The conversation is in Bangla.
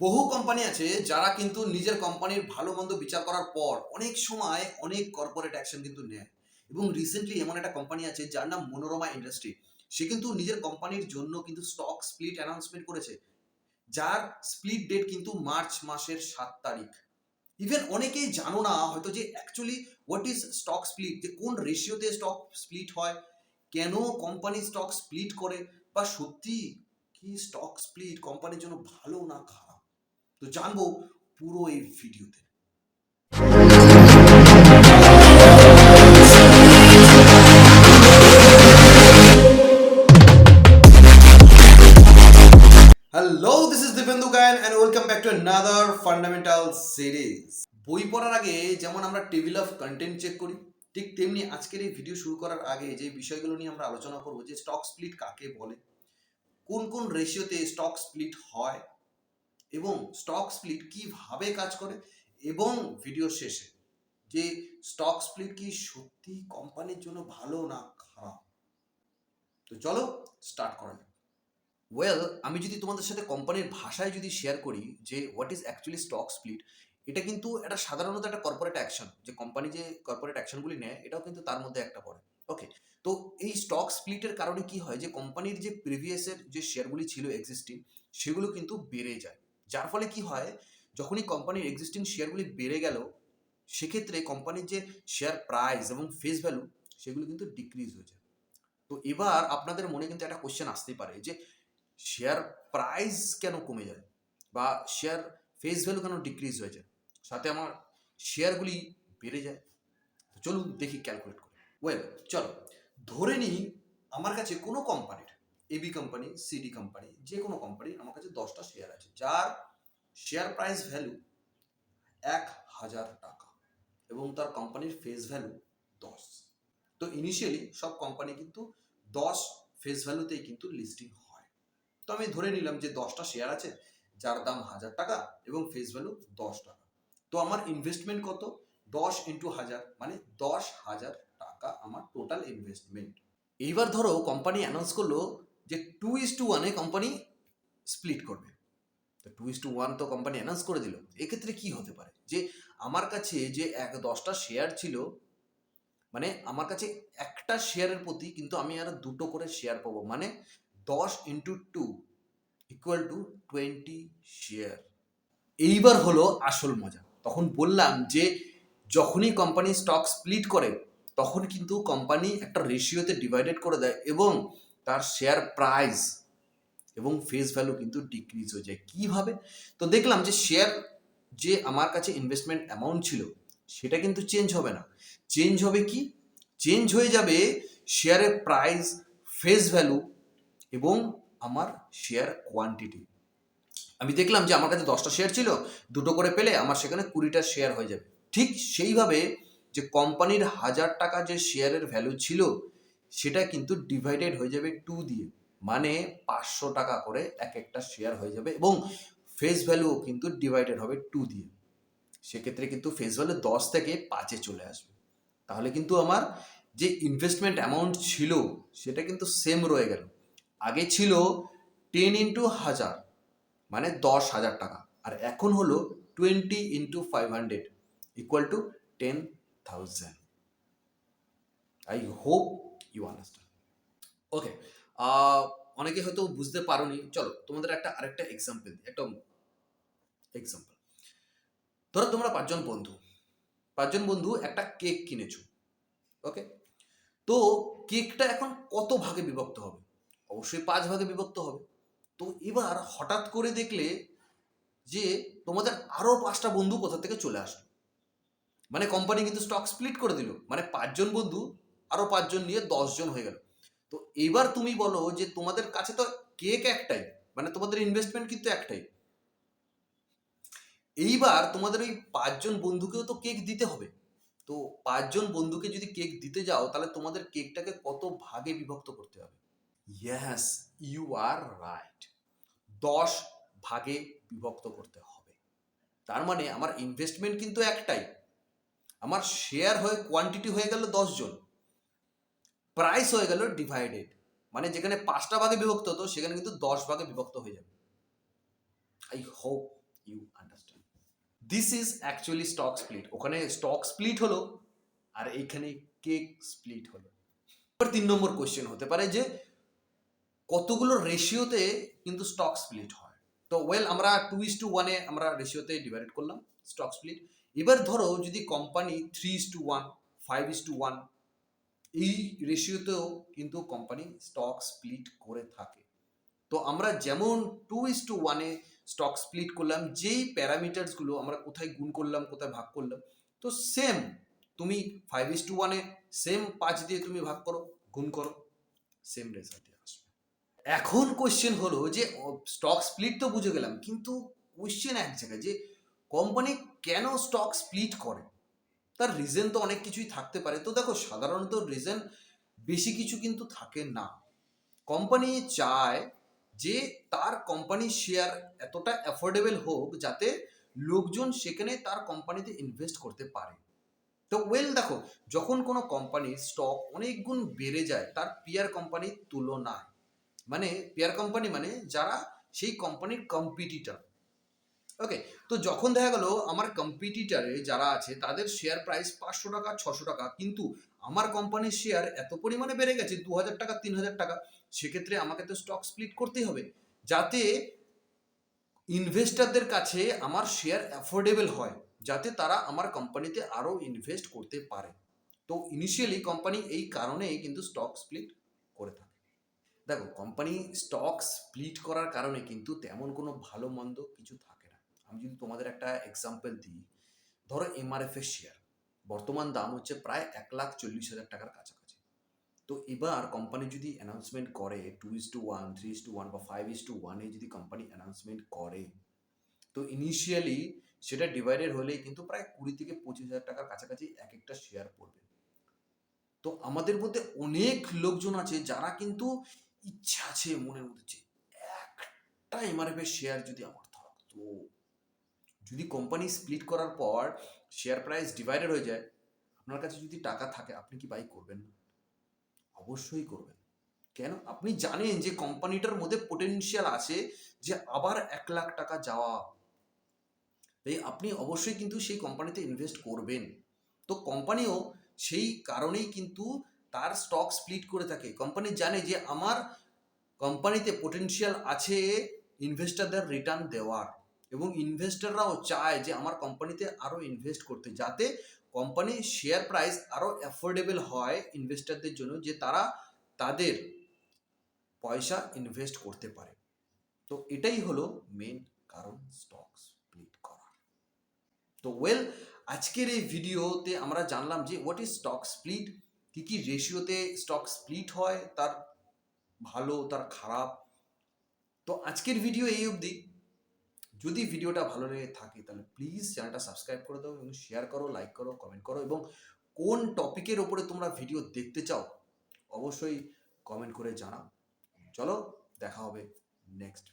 বহু কোম্পানি আছে যারা কিন্তু নিজের কোম্পানির ভালো মন্দ বিচার করার পর অনেক সময় অনেক কর্পোরেট অ্যাকশন কিন্তু নেয়। এবং রিসেন্টলি এমন একটা কোম্পানি আছে যার নাম মনোরমা ইন্ডাস্ট্রি সে কিন্তু নিজের কোম্পানির জন্য কিন্তু স্টক স্প্লিট অ্যানাউন্সমেন্ট করেছে। যার স্প্লিট ডেট কিন্তু মার্চ মাসের সাত তারিখ। ইভেন অনেকেই জানো না হয়তো যে actually what is stock split যে কোন রেশিওতে স্টক স্প্লিট হয়? কেন কোম্পানি স্টক স্প্লিট করে? বা সত্যি কি স্টক স্প্লিট কোম্পানির জন্য ভালো না খারাপ? তো জানব পুরো এই ভিডিওতে। Hello this is Dipendu Gayen and welcome back to another fundamental series বই পড়ার আগে যেমন আমরা টেবিল অফ কন্টেন্ট চেক করি, ঠিক তেমনি আজকের এই ভিডিও শুরু করার আগে যে বিষয়গুলো নিয়ে আমরা আলোচনা করব, যে স্টক স্প্লিট কাকে বলে, কোন কোন রেশিওতে স্টক স্প্লিট হয় এবং স্টক স্প্লিট কীভাবে কাজ করে এবং ভিডিও শেষে যে স্টক স্প্লিট কি সত্যি কোম্পানির জন্য ভালো না খারাপ? তো চলো স্টার্ট করা যাক। ওয়েল আমি যদি তোমাদের সাথে কোম্পানির ভাষায় যদি শেয়ার করি যে what is actually stock split এটা কিন্তু একটা সাধারণত একটা কর্পোরেট অ্যাকশন যে কোম্পানি যে কর্পোরেট অ্যাকশনগুলি নেয়, এটাও কিন্তু তার মধ্যে একটা পড়ে। ওকে তো এই স্টক স্প্লিটের কারণে কি হয় যে কোম্পানির যে প্রিভিয়াসের যে শেয়ারগুলি ছিল এক্সিস্টিং সেগুলো কিন্তু বেড়ে যায়। যার ফলে কি হয়, যখনই কোম্পানির এক্সিস্টিং শেয়ারগুলি বেড়ে গেল, সেক্ষেত্রে কোম্পানির যে শেয়ার প্রাইস এবং ফেস ভ্যালু সেগুলো কিন্তু ডিক্রিজ হয়ে যায়। তো এবার আপনাদের মনে কিন্তু একটা কোশ্চেন আসতেই পারে যে শেয়ার প্রাইস কেন কমে যায়? বা শেয়ার ফেস ভ্যালু কেন ডিক্রিজ হয়ে যায়? সাথে আমার শেয়ারগুলি বেড়ে যায়? চলুন দেখি ক্যালকুলেট করি। ওয়েল চলো। ধরে নিই, আমার কাছে কোনো কোম্পানির এবি কোম্পানি সিডি কোম্পানি যে কোনো কোম্পানি আমার কাছে দশটা শেয়ার আছে, যার শেয়ার প্রাইস ভ্যালু এক হাজার টাকা এবং তার কোম্পানির ফেস ভ্যালু দশ। তো ইনিশিয়ালি সব কোম্পানি কিন্তু দশ ফেস ভ্যালুতেই কিন্তু লিস্টিং হয়। তো আমি ধরে নিলাম যে দশটা শেয়ার আছে, যার দাম হাজার টাকা এবং ফেস ভ্যালু দশ টাকা। তো আমার ইনভেস্টমেন্ট কত? দশ ইন্টু হাজার মানে দশ হাজার টাকা আমার টোটাল ইনভেস্টমেন্ট এইবার ধরো কোম্পানি অ্যানাউন্স করল যে টু ইস টু ওয়ানে কোম্পানি স্প্লিট করবে। তো টু ইস টু ওয়ান তো কোম্পানি অ্যানাউন্স করে দিল। এক্ষেত্রে কি হতে পারে? যে আমার কাছে যে এক দশটা শেয়ার ছিল মানে আমার কাছে একটা শেয়ারের প্রতি কিন্তু আমি আর দুটো করে শেয়ার পাবো। মানে দশ into two equal to twenty share এইবার হলো আসল মজা। তখন বললাম যে যখনই কোম্পানি স্টক স্প্লিট করে, তখন কিন্তু কোম্পানি একটা রেশিওতে ডিভাইডেড করে দেয় এবং তার শেয়ার প্রাইস এবং ফেস ভ্যালু কিন্তু ডিক্রিজ হয়ে যায়। কীভাবে তো দেখলাম যে শেয়ার যে আমার কাছে ইনভেস্টমেন্ট অ্যামাউন্ট ছিল, সেটা কিন্তু চেঞ্জ হবে না। চেঞ্জ হবে কি? চেঞ্জ হয়ে যাবে শেয়ারের প্রাইস ফেস ভ্যালু এবং আমার শেয়ার কোয়ান্টিটি আমি দেখলাম যে আমার কাছে দশটা শেয়ার ছিল, দুটো করে পেলে আমার সেখানে কুড়িটা শেয়ার হয়ে যাবে। ঠিক সেইভাবে যে কোম্পানির হাজার টাকা যে শেয়ারের ভ্যালু ছিল সেটা কিন্তু ডিভাইডেড হয়ে যাবে টু দিয়ে। মানে পাঁচশো টাকা করে এক একটা শেয়ার হয়ে যাবে এবং ফেস ভ্যালুও কিন্তু ডিভাইডেড হবে টু দিয়ে। সেক্ষেত্রে কিন্তু ফেস ভ্যালু দশ থেকে পাঁচে চলে আসবে। তাহলে কিন্তু আমার যে ইনভেস্টমেন্ট অ্যামাউন্ট ছিল, সেটা কিন্তু সেম রয়ে গেল। আগে ছিল টেন ইন্টু হাজার মানে দশ হাজার টাকা। আর এখন হলো twenty into five hundred equal to ten thousand I hope you understand okay অনেকে হয়তো বুঝতে পারোনি। চলো, তোমাদের একটা আরেকটা এক্সাম্পল দিই একটা এক্সাম্পল ধরো তোমরা পাঁচজন বন্ধু। পাঁচজন বন্ধু একটা কেক কিনেছো ওকে তো কেকটা এখন কত ভাগে বিভক্ত হবে? অবশ্যই পাঁচ ভাগে বিভক্ত হবে। তো এবার হঠাৎ করে দেখলে যে তোমাদের আরও পাঁচটা বন্ধু কোথা থেকে চলে আসলো? মানে কোম্পানি কিন্তু স্টক স্প্লিট করে দিল। মানে পাঁচজন বন্ধু আরও পাঁচজন নিয়ে দশজন হয়ে গেল। তো এবার তুমি বলো যে তোমাদের কাছে তো কেক একটাই মানে তোমাদের ইনভেস্টমেন্ট কিন্তু একটাই। এইবার তোমাদের ওই পাঁচজন বন্ধুকেও তো কেক দিতে হবে। তো পাঁচজন বন্ধুকে যদি কেক দিতে যাও, তাহলে তোমাদের কেকটাকে কত ভাগে বিভক্ত করতে হবে? ইয়েস ইউ আর রাইট দশ ভাগে বিভক্ত করতে হবে। তার মানে আমার ইনভেস্টমেন্ট কিন্তু একটাই। আমার শেয়ার হয়ে কোয়ান্টিটি হয়ে গেল জন প্রাইস হয়ে গেল ডিভাইডেড মানে যেখানে পাঁচটা ভাগে বিভক্ত হতো সেখানে কিন্তু দশ ভাগে বিভক্ত হয়ে যাবে। I hope you understand this is actually stock split ওখানে স্টক স্প্লিট হলো, আর এইখানে কেক স্প্লিট হলো। এবার তিন নম্বর কোশ্চেন হতে পারে যে, কতগুলো রেশিওতে কিন্তু স্টক স্প্লিট হয়? তো ওয়েল আমরা টু ইস টু ওয়ানে আমরা রেশিওতে ডিভাইড করলাম স্টক স্প্লিট এবার ধরো যদি company three is to one five is to one এই রেশিওতেও কিন্তু কোম্পানি স্টক স্প্লিট করে থাকে। তো আমরা যেমন টু ইস টু ওয়ানে স্টক স্প্লিট করলাম, যেই প্যারামিটার্সগুলো আমরা কোথায় গুণ করলাম, কোথায় ভাগ করলাম, তো সেম তুমি ফাইভ ইস টু ওয়ানে সেম পাঁচ দিয়ে তুমি ভাগ করো, গুণ করো সেম রেজাল্টে আসবে। এখন কোয়েশ্চেন হলো যে স্টক স্প্লিট তো বুঝে গেলাম, কিন্তু কোয়েশ্চেন এক জায়গায় যে কোম্পানি কেন স্টক স্প্লিট করে? তার রিজন তো অনেক কিছুই থাকতে পারে। তো দেখো, সাধারণত রিজন বেশি কিছু কিন্তু থাকে না। কোম্পানি চায় যে তার কোম্পানির শেয়ার এতটা অ্যাফোর্ডেবল হোক যাতে লোকজন সেখানে তার কোম্পানিতে ইনভেস্ট করতে পারে। তো ওয়েল দেখো, যখন কোনো কোম্পানির স্টক অনেক গুণ বেড়ে যায়, তার পিয়ার কোম্পানির তুলনায়। মানে পিয়ার কোম্পানি মানে যারা সেই কোম্পানির কম্পিটিটর ওকে তো যখন দেখা গেল আমার কম্পিটিটারে যারা আছে, তাদের শেয়ার প্রাইস পাঁচশো টাকা, ছশো টাকা, কিন্তু আমার কোম্পানির শেয়ার এত পরিমাণে বেড়ে গেছে, দু হাজার টাকা, তিন হাজার টাকা, সেক্ষেত্রে আমাকে তো স্টক স্প্লিট করতেই হবে। যাতে ইনভেস্টারদের কাছে আমার শেয়ার অ্যাফোর্ডেবল হয়, যাতে তারা আমার কোম্পানিতে আরও ইনভেস্ট করতে পারে। তো ইনিশিয়ালি কোম্পানি এই কারণেই কিন্তু স্টক স্প্লিট করে থাকে। দেখো কোম্পানি স্টক স্প্লিট করার কারণে কিন্তু তেমন কোনো ভালো মন্দ কিছু থাকে আমি যদি তোমাদের একটা এক্সাম্পল দিই, ধরো এমআরএফ এর শেয়ার বর্তমান দাম হচ্ছে প্রায় এক লাখ চল্লিশ হাজার টাকার কাছাকাছি। তো এবার কোম্পানি যদি অ্যানাউন্সমেন্ট করে two is to one three is to one বা ফাইভ ইস টু ওয়ানে যদি কোম্পানি অ্যানাউন্সমেন্ট করে, তো ইনিশিয়ালি সেটা ডিভাইডেড হলেই কিন্তু প্রায় কুড়ি থেকে পঁচিশ হাজার টাকার কাছাকাছি এক একটা শেয়ার পড়বে। তো আমাদের মধ্যে অনেক লোকজন আছে যারা কিন্তু ইচ্ছা আছে, মনের মধ্যে একটা এমআরএফ এর শেয়ার যদি আমার থাকতো যদি কোম্পানি স্প্লিট করার পর শেয়ার প্রাইস ডিভাইডেড হয়ে যায়, আপনার কাছে যদি টাকা থাকে, আপনি কি বাই করবেন? না অবশ্যই করবেন। কেন? আপনি জানেন যে কোম্পানিটার মধ্যে পোটেনশিয়াল আছে যে আবার এক লাখ টাকা যাওয়া। তাই আপনি অবশ্যই কিন্তু সেই কোম্পানিতে ইনভেস্ট করবেন। তো কোম্পানিও সেই কারণেই কিন্তু তার স্টক স্প্লিট করে থাকে। কোম্পানি জানে যে আমার কোম্পানিতে পোটেনশিয়াল আছে ইনভেস্টারদের রিটার্ন দেওয়ার। এবং ইনভেস্টররাও চায় যে আমার কোম্পানিতে আরও ইনভেস্ট করতে, যাতে কোম্পানির শেয়ার প্রাইস আরও অ্যাফোর্ডেবল হয় ইনভেস্টারদের জন্য, যে তারা তাদের পয়সা ইনভেস্ট করতে পারে। তো এটাই হলো মেন কারণ স্টক স্প্লিট করা তো ওয়েল আজকের এই ভিডিওতে আমরা জানলাম যে হোয়াট ইজ স্টক স্প্লিট কী কী রেশিওতে স্টক স্প্লিট হয়, তার ভালো, তার খারাপ। তো আজকের ভিডিও এই অবধি। যদি ভিডিওটা ভালো লেগে থাকে, তাহলে প্লিজ চ্যানেলটা সাবস্ক্রাইব করে দাও এবং শেয়ার করো লাইক করো কমেন্ট করো এবং কোন টপিকের ওপরে তোমরা ভিডিও দেখতে চাও, অবশ্যই কমেন্ট করে জানাও। চলো, দেখা হবে নেক্সট